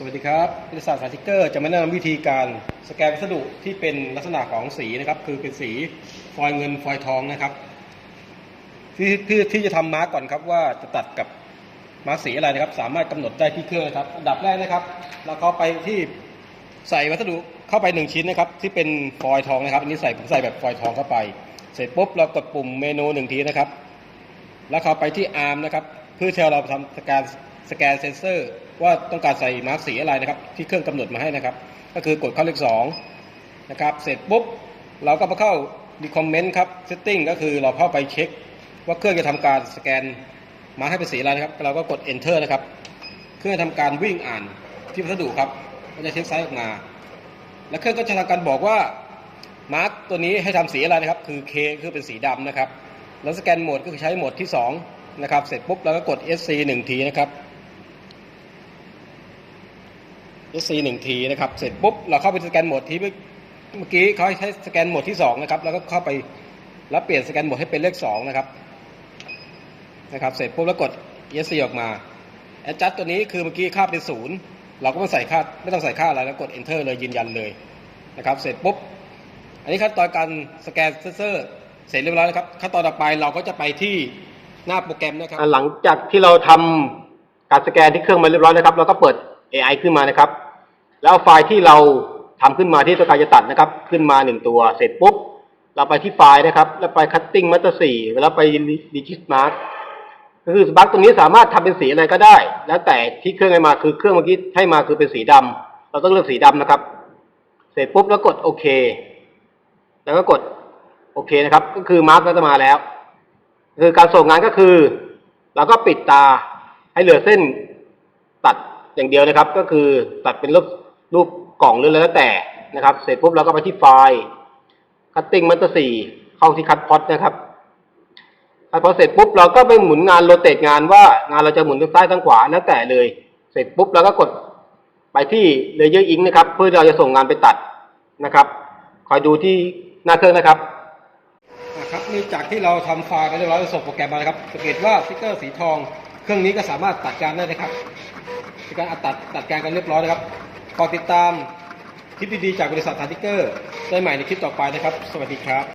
สวัสดีครับบริษัทสตาติกเกอร์จะมาแนะนำวิธีการสแกนวัสดุที่เป็นลักษณะของสีนะครับ คือเป็นสีฟอยเงินฟอยทองนะครับ ที่ที่ที่จะทำมาร์กก่อนครับว่าจะตัดกับมาร์กสีอะไรนะครับ สามารถกำหนดได้ที่เครื่องครับ อันดับแรกนะครับ เราเข้าไปที่ใส่วัสดุเข้าไปหนึ่งชิ้นนะครับ ที่เป็นฟอยทองนะครับ อันนี้ใส่ผมใส่แบบฟอยทองเข้าไป เสร็จปุ๊บเรากดปุ่มเมนูหนึ่งทีนะครับ แล้วเข้าไปที่อาร์มนะครับ เพื่อที่เราทำสแกนสแกนเซนเซอร์ ว่าต้องการใส่มาร์กสีอะไรนะครับ ที่เครื่องกำหนดมาให้นะครับ ก็คือกดเข้าเลขสองนะครับ เสร็จปุ๊บเราก็มาเข้า recommend ครับ setting ก็คือเราเข้าไปเช็ค ว่าเครื่องจะทำการสแกนมาร์กให้เป็นสีอะไรนะครับ เราก็กด enter นะครับ เครื่องจะทำการวิ่งอ่านที่วัสดุครับก็จะเช็คไซส์ออกมา แล้วเครื่องก็จะทำการบอกว่ามาร์กตัวนี้ให้ทำสีอะไรนะครับ คือ K คือเป็นสีดำนะครับ แล้วสแกนโหมดก็คือใช้โหมดที่2นะครับ เสร็จปุ๊บเราก็กด SC 1ทีนะครับ SC 1ทีนะครับ เสร็จปุ๊บเราเข้าไปสแกนโหมดที่เมื่อกี้เขาใช้สแกนโหมดที่2นะครับ แล้วก็เข้าไปแล้วเปลี่ยนสแกนโหมดให้เป็นเลข2นะครับ นะครับ เสร็จปุ๊บแล้วกด SC ออกมา adjust ตัวนี้คือเมื่อกี้ค่าเป็นศูนย์เราก็ไม่ใส่ค่าไม่ต้องใส่ค่าอะไรแล้วกด enter เลยยืนยันเลยนะครับ เสร็จปุ๊บ อันนี้ขั้นตอนการสแกนเซนเซอร์เสร็จเรียบร้อยแล้วครับ ขั้นตอนต่อไปเราก็จะไปที่หน้าโปรแกรมนะครับ หลังจากที่เราทำการสแกนที่เครื่องมาเรียบร้อยนะครับ เราก็เปิด AI ขึ้นมานะครับ แล้วไฟล์ที่เราทำขึ้นมาที่ต้องการจะตัดนะครับ ขึ้นมาหนึ่งตัวเสร็จปุ๊บ เราไปที่ไฟล์นะครับ แล้วไป cutting master 4แล้วไป digit mark ก็คือบัคตรงนี้สามารถทำเป็นสีอะไรก็ได้ แล้วแต่ที่เครื่องให้มาคือเครื่องเมื่อกี้ให้มาคือเป็นสีดำเราต้องเลือกสีดำนะครับ เสร็จปุ๊บแล้วกดโอเค แล้วก็กดโอเคนะครับ ก็คือมาร์กก็จะมาแล้ว คือการส่งงานก็คือ เราก็ปิดตาให้เหลือเส้นตัด อย่างเดียวนะครับ ก็คือตัดเป็นรูปรูปกล่องหรืออะไรแล้วแต่นะครับ เสร็จปุ๊บเราก็ไปที่ไฟล์ cutting master 4เข้าที่ cut pot นะครับคัดพอเสร็จปุ๊บเราก็ไปหมุนงานโรเตทงานว่างานเราจะหมุนทางซ้ายทางขวาแล้วแต่เลย เสร็จปุ๊บเราก็กดไปที่ layer ink นะครับ เพื่อเราจะส่งงานไปตัดนะครับ คอยดูที่หน้าเครื่องนะครับอะครับนี่จากที่เราทำไฟล์ไปเรียบร้อยส่งโปรแกรมมาครับสังเกตว่าสติ๊กเกอร์สีทอง เครื่องนี้ก็สามารถตัดการได้นะครับ มีการตัดตัดการกันเรียบร้อยนะครับขอติดตามคลิปดีๆจากบริษัทสติ๊กเกอร์ได้ใหม่ในคลิปต่อไปนะครับ สวัสดีครับ